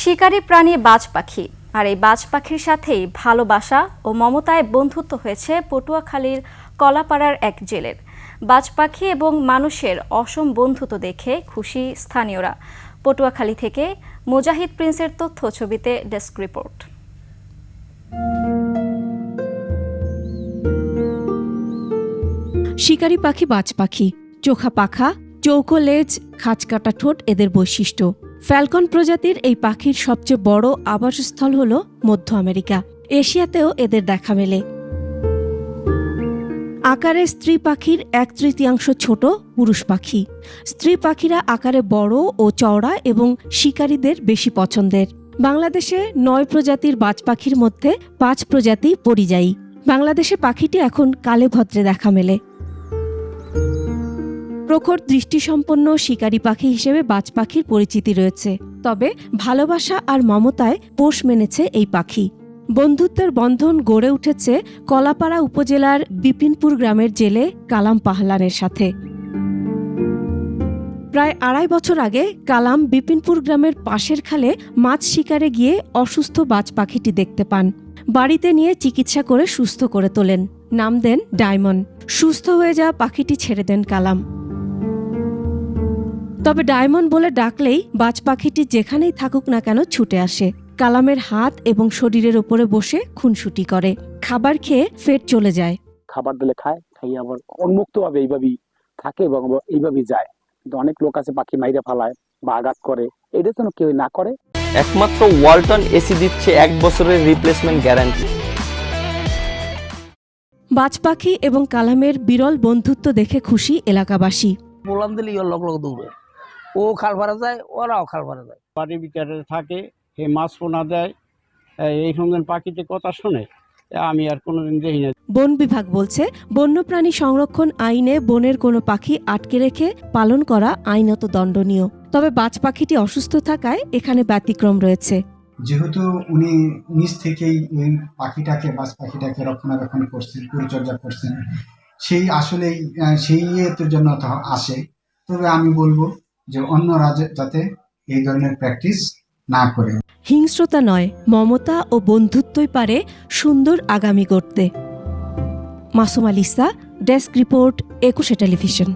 শিকারী প্রাণী বাজ পাখি। আর এই বাজ পাখির সাথেই ভালোবাসা ও মমতায় বন্ধুত্ব হয়েছে পটুয়াখালীর কলাপাড়ার এক জেলের। বাজ পাখি এবং মানুষের অসম বন্ধুত্ব দেখে খুশি স্থানীয়রা। পটুয়াখালী থেকে মুজাহিদ প্রিন্সের তথ্য ছবিতে ডেস্ক রিপোর্ট। শিকারি পাখি বাজ পাখি। চোখা পাখা, চৌকো লেজ, খাঁচকাটা ঠোঁট এদের বৈশিষ্ট্য। ফ্যালকন প্রজাতির এই পাখির সবচেয়ে বড় আবাসস্থল হল মধ্য আমেরিকা। এশিয়াতেও এদের দেখা মেলে। আকারে স্ত্রী পাখির এক তৃতীয়াংশ ছোট পুরুষ পাখি। স্ত্রী পাখিরা আকারে বড় ও চওড়া এবং শিকারীদের বেশি পছন্দের। বাংলাদেশে নয় প্রজাতির বাজ পাখির মধ্যে পাঁচ প্রজাতি পরিযায়ী। বাংলাদেশে পাখিটি এখন কালে ভদ্রে দেখা মেলে। প্রখর দৃষ্টিসম্পন্ন শিকারী পাখি হিসেবে বাজ পাখির পরিচিতি রয়েছে। তবে ভালোবাসা আর মমতায় পোষ মেনেছে এই পাখি। বন্ধুত্বের বন্ধন গড়ে উঠেছে কলাপাড়া উপজেলার বিপিনপুর গ্রামের জেলে কালাম পাহলানের সাথে। প্রায় আড়াই বছর আগে কালাম বিপিনপুর গ্রামের পাশের খালে মাছ শিকারে গিয়ে অসুস্থ বাজ পাখিটি দেখতে পান। বাড়িতে নিয়ে চিকিৎসা করে সুস্থ করে তোলেন। নাম দেন ডায়মন্ড। সুস্থ হয়ে যাওয়া পাখিটি ছেড়ে দেন কালাম। তবে ডায়মন্ড বলে ডাকলেই বাজ পাখিটি যেখানেই থাকুক না কেন ছুটে আসে। কালামের হাত এবং শরীরের ওপরে বসে খুনসুটি করে। খাবার খেয়ে ফের চলে যায়। খাবার দিলে খায় খাই আবার উন্মুক্ত ভাবে এইভাবেই থাকে এবং এইভাবেই যায়। কিন্তু অনেক লোক আছে পাখি মাইরে ফালায় বা আঘাত করে। এটা যেন কেউ না করে। একমাত্র ওয়ালটন এসি দিচ্ছে এক বছরের রিপ্লেসমেন্ট গ্যারান্টি বাজ পাখি এবং কালামের বিরল বন্ধুত্ব দেখে খুশি এলাকাবাসী। বললাম দিলে ইয়ে লগ লগ দৌড়ে। ও খাল পাড়া যায় ওরাও খাল পাড়া যায়। বাড়ির ভিতরে থাকে সে মাছ পোনা দেয় এই- সঙ্গে পাখিতে কথা শোনে আমি আর কোনোদিন দেখি না। বন বিভাগ বলছে বন্যপ্রাণী সংরক্ষণ আইনে বনের কোনো পাখি আটকে রেখে পালন করা আইনত দণ্ডনীয়। তবে বাজ পাখিটি অসুস্থ থাকায় এখানে ব্যতিক্রম রয়েছে। যেহেতু উনি নিজ থেকেই ওই পাখিটাকে বাস পাখিটাকে রক্ষণাবেক্ষণ করছেন পরিচর্যা করছেন সেই আসলেই আহ, সেই ইয়ের জন্য আসে তবে আমি বলব যে অন্য রাজ্যে যাতে এই ধরনের প্র্যাকটিস না করে। হিংস্রতা নয়, মমতা ও বন্ধুত্বই পারে সুন্দর আগামী করতে মাসুম আলিসা ডেস্ক রিপোর্ট, একুশে টেলিভিশন।